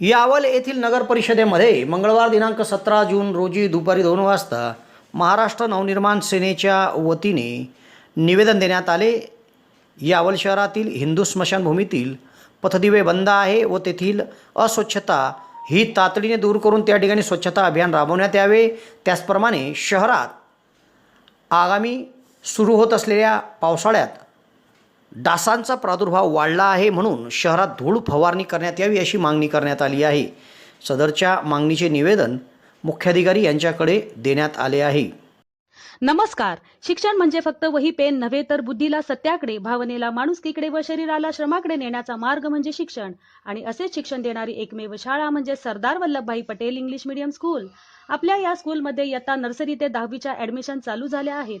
यावल येथील नगर परिषदेमध्ये मंगळवार दिनांक सतरा जून रोजी दुपारी दोन वाजता महाराष्ट्र नवनिर्माण सेनेच्या वतीने निवेदन देण्यात आले. यावल शहरातील हिंदू स्मशानभूमीतील पथदिवे बंद आहे व तेथील अस्वच्छता ही तातडीने दूर करून त्या ठिकाणी स्वच्छता अभियान राबवण्यात यावे. त्याचप्रमाणे शहरात आगामी सुरू होत असलेल्या पावसाळ्यात डासांचा प्रादुर्भाव वाढला आहे म्हणून शहरात धूळ फवारणी करण्यात यावी अशी मागणी करण्यात आली आहे. सदरच्या मागणीचे निवेदन मुख्याधिकारी यांच्याकडे देण्यात आले आहे. नमस्कार. शिक्षण म्हणजे फक्त वही पेन नव्हे तर बुद्धीला सत्याकडे भावनेला माणुसकीकडे व शरीराला श्रमाकडे नेण्याचा मार्ग म्हणजे शिक्षण. आणि असेच शिक्षण देणारी एकमेव शाळा म्हणजे Sardar Vallabhbhai Patel English medium school. आपल्या या स्कूलमध्ये इयत्ता नर्सरी ते दहावीच्या ऍडमिशन चालू झाल्या आहेत.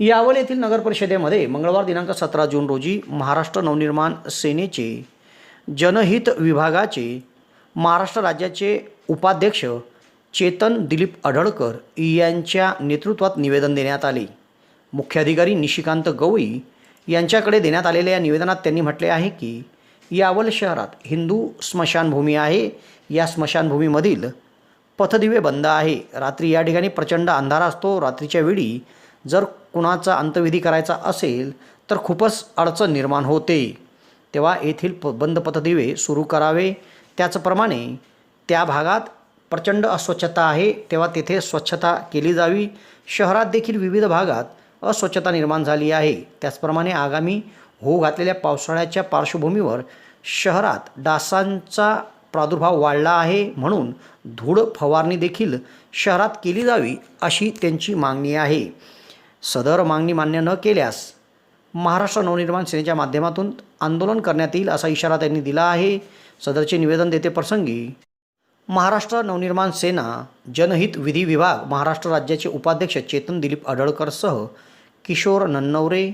यावल येथील नगर परिषदेमध्ये मंगळवार दिनांक सतरा जून रोजी महाराष्ट्र नवनिर्माण सेनेचे जनहित विभागाचे महाराष्ट्र राज्याचे उपाध्यक्ष चेतन दिलीप अढळकर यांच्या नेतृत्वात निवेदन देण्यात आले. मुख्याधिकारी निशिकांत गवई यांच्याकडे देण्यात आलेल्या या निवेदनात त्यांनी म्हटले आहे की यावल शहरात हिंदू स्मशानभूमी आहे. या स्मशानभूमीमधील पथदिवे बंद आहे. रात्री या ठिकाणी प्रचंड अंधार असतो. रात्रीच्या वेळी जर कुणाचा अंत्यविधी करायचा असेल तर खूपच अडचण निर्माण होते. तेव्हा येथील प बंद पथदिवे सुरू करावे. त्याचप्रमाणे त्या भागात प्रचंड अस्वच्छता आहे तेव्हा तेथे स्वच्छता केली जावी. शहरात देखील विविध भागात अस्वच्छता निर्माण झाली आहे. त्याचप्रमाणे आगामी होऊ घातलेल्या पावसाळ्याच्या पार्श्वभूमीवर शहरात डासांचा प्रादुर्भाव वाढला आहे म्हणून धूळ फवारणी देखील शहरात केली जावी अशी त्यांची मागणी आहे. सदर मागणी मान्य न केल्यास महाराष्ट्र नवनिर्माण सेनेच्या माध्यमातून आंदोलन करण्यात येईल असा इशारा त्यांनी दिला आहे. सदरचे निवेदन देते प्रसंगी महाराष्ट्र नवनिर्माण सेना जनहित विधी विभाग महाराष्ट्र राज्याचे उपाध्यक्ष चेतन दिलीप अडळकरसह किशोर नन्नवरे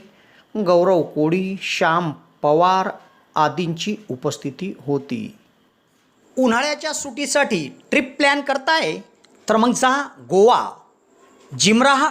गौरव कोडी श्याम पवार आदींची उपस्थिती होती. उन्हाळ्याच्या सुटीसाठी ट्रिप प्लॅन करताय? तर मग जा Goa Jimraha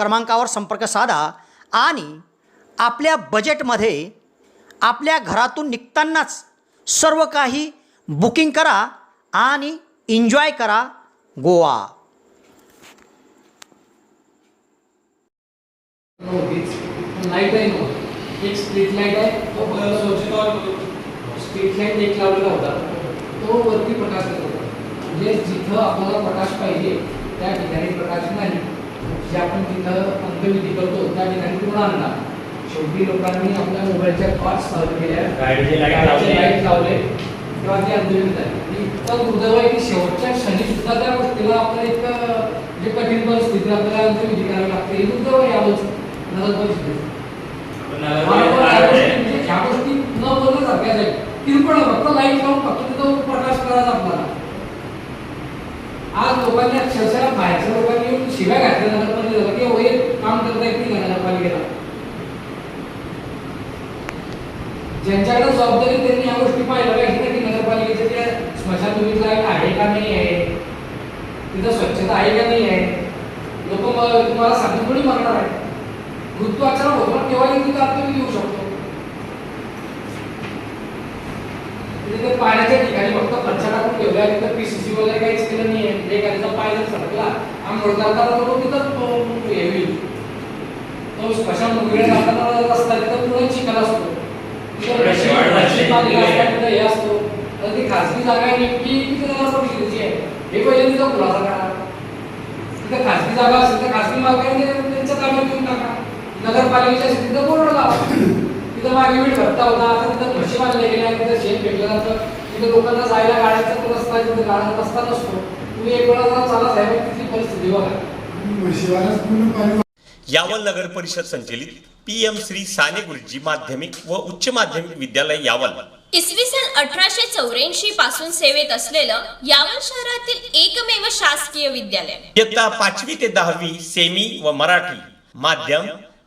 क्रमांकावर संपर्क साधा आणि आपल्या बजेटमध्ये आपल्या घरातून निघतानाच सर्व काही बुकिंग करा आणि एन्जॉय करा गोवा. लाइट आहे एक स्ट्रीट लाइट आहे. तो स्ट्रीट लाइट एक लावलेला होता. तो वरती प्रकाश करत होता म्हणजे जिथं आपल्याला प्रकाश पाहिजे त्या ठिकाणी प्रकाश नाही. जे आपण तिथं अंत्यविधी करतो त्या ठिकाणी तो आणला शेवटी लोकांनी आपल्या मोबाईलच्या पाच चालू केल्या. गाडीचे लावले. तेव्हा ते अंत्यविधी झाले इतकं दुर्दैव आहे की शेवटच्या क्षणी सुद्धा त्या गोष्टीला आपल्याला इतकं जे कठीण परिस्थिती आपल्याला अंत्यविधी करावी लागते. हे दुर्दैव आहे यावंच नगर परिस्थिती ह्या गोष्टी न बोलण्यासारख्याच आहेत किरकोळ आहे, फक्त लाइट लावून फक्त तिथं प्रकाश आपल्याला आज लोकांनी अक्षरशः बाहेरच्या लोकांनी येऊन शिव्या घातल्या नगरपालिकेला की हे काम करता येत नाही नगरपालिकेला ज्यांच्याकडे जबाबदारी त्यांनी या गोष्टी पाहिल्या पाहिजे की नगरपालिकेच्या त्या स्मशानभूमीतला आहे का नाही आहे? तिथं स्वच्छता आहे का नाही आहे? लोक तुम्हाला सांगून थोडी मरणार आहे मृत्यूआचार होतो ना तेव्हा तिथं आत्मविधी येऊ शकतो. तिथे पाण्याच्या ठिकाणी फक्त फरच्या टाकून ठेवल्या तिथं पीसीसी वगैरे काहीच केलं नाही आहे. गाडीचा पाय जर सरकला आंघोळ करताना तो तिथं तो हे होईल. तो स्मशान मुगडे जाताना रस्ता तिथं पुढे चिखल असतो. आहे. हे असतो. तर ती खासगी जागा आहे नेमकी तिथे नगरपालिकेची आहे हे पहिले तिथं खुलासा करा तिथं खासगी जागा असेल तर खासगी मालकाने त्यांच्या ताब्यात देऊन टाका. नगरपालिकेच्या तिथं बोर्ड लावा. तिथं मागे वीट भरता होता. आता तिथं म्हशी बांधल्या गेल्या तिथं शेण फेकलं जातं. तिथं लोकांना जायला गाड्याचा तो रस्ता आहे, तिथं गाड्या रस्ता नसतो. तुम्ही एक वेळा जरा चला साहेब तिथली परिस्थिती बघा. यावल नगर परिषद संचलित पी एम श्री साने गुरुजी माध्यमिक व उच्च माध्यमिक विद्यालय यावल. इसवी सन अठराशे चौऱ्याऐंशी पासून सेवेत असलेलं यावल शहरातील एकमेव शासकीय विद्यालय. इयत्ता पाचवी ते दहावी सेमी व मराठी माध्यम